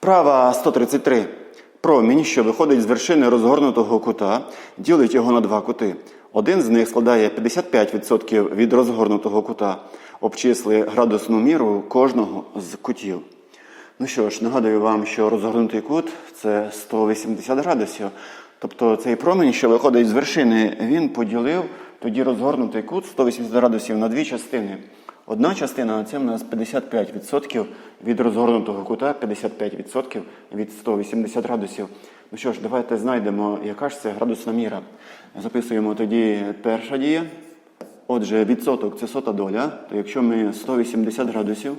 Вправа 133. Промінь, що виходить з вершини розгорнутого кута, ділить його на два кути. Один з них складає 55% від розгорнутого кута. Обчисли градусну міру кожного з кутів. Ну що ж, нагадую вам, що розгорнутий кут це 180 градусів. Тобто цей промінь, що виходить з вершини, він поділив тоді розгорнутий кут 180 градусів на дві частини. Одна частина це в нас 55% від розгорнутого кута, 55% від 180 градусів. Ну що ж, давайте знайдемо, яка ж це градусна міра. Записуємо тоді перша дія. Отже, відсоток це сота доля. То якщо ми 180 градусів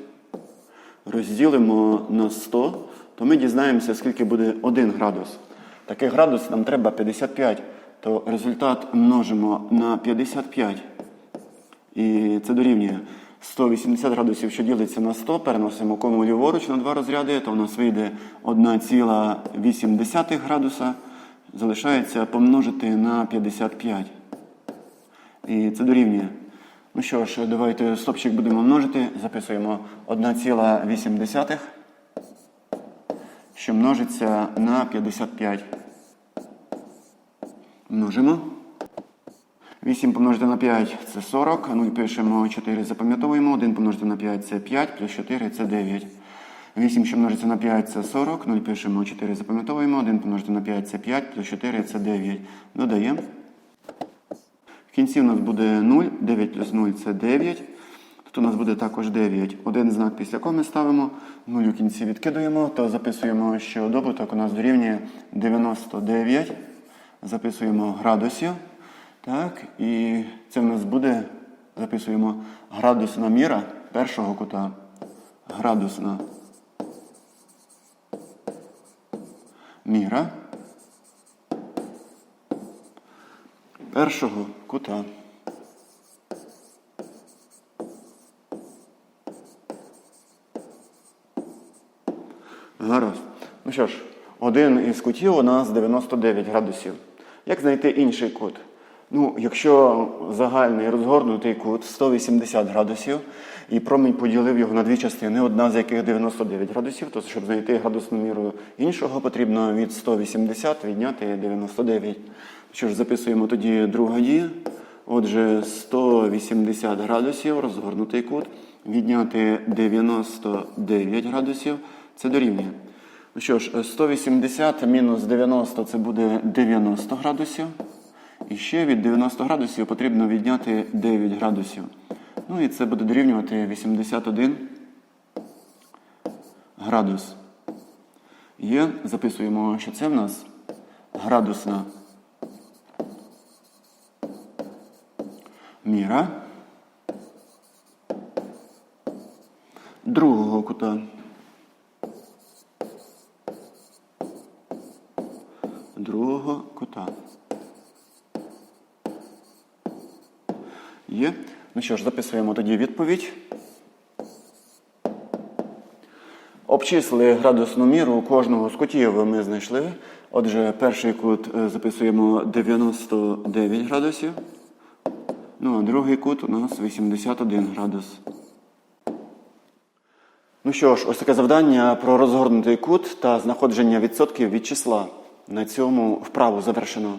розділимо на 100, то ми дізнаємося, скільки буде 1 градус. Таких градус нам треба 55, то результат множимо на 55. І це дорівнює 180 градусів, що ділиться на 100, переносимо кому ліворуч на два розряди, то у нас вийде 1,8 градуса. Залишається помножити на 55. І це дорівнює. Ну що ж, давайте стопчик будемо множити. Записуємо 1,8, що множиться на 55. Множимо. 8 помножити на 5 це 40. Ну і пишемо 4, запам'ятовуємо. 1 помножити на 5 це 5, плюс 4 це 9. 8, що множиться на 5 це 40. 0 пишемо 4, запам'ятовуємо. 1 помножити на 5 це 5, плюс 4 це 9. Додаємо. В кінці у нас буде 0, 9 плюс 0 це 9. Тут у нас буде також 9. Один знак після коми ставимо, 0 у кінці відкидуємо, то записуємо, що добуток у нас дорівнює 99. Записуємо градусів. Так, і це в нас буде, записуємо градусна міра першого кута. Градусна міра першого кута. Гаразд. Ну що ж, один із кутів у нас 99 градусів. Як знайти інший кут? Ну, якщо загальний розгорнутий кут 180 градусів, і промінь поділив його на дві частини, одна з яких 99 градусів, то щоб знайти градусну міру іншого, потрібно від 180 відняти 99. Що ж, записуємо тоді друга дія. Отже, 180 градусів, розгорнутий кут, відняти 99 градусів, це дорівнює. Ну що ж, 180 мінус 90 це буде 90 градусів. І ще від 90 градусів потрібно відняти 9 градусів. Ну і це буде дорівнювати 81 градус. Є, записуємо, що це в нас градусна міра другого кута. Другого кута. Є. Ну що ж, записуємо тоді відповідь. Обчислили градусну міру кожного з кутів ми знайшли. Отже, перший кут е, записуємо 99 градусів. Ну, а другий кут у нас 81 градус. Ну що ж, ось таке завдання про розгорнутий кут та знаходження відсотків від числа. На цьому вправу завершено.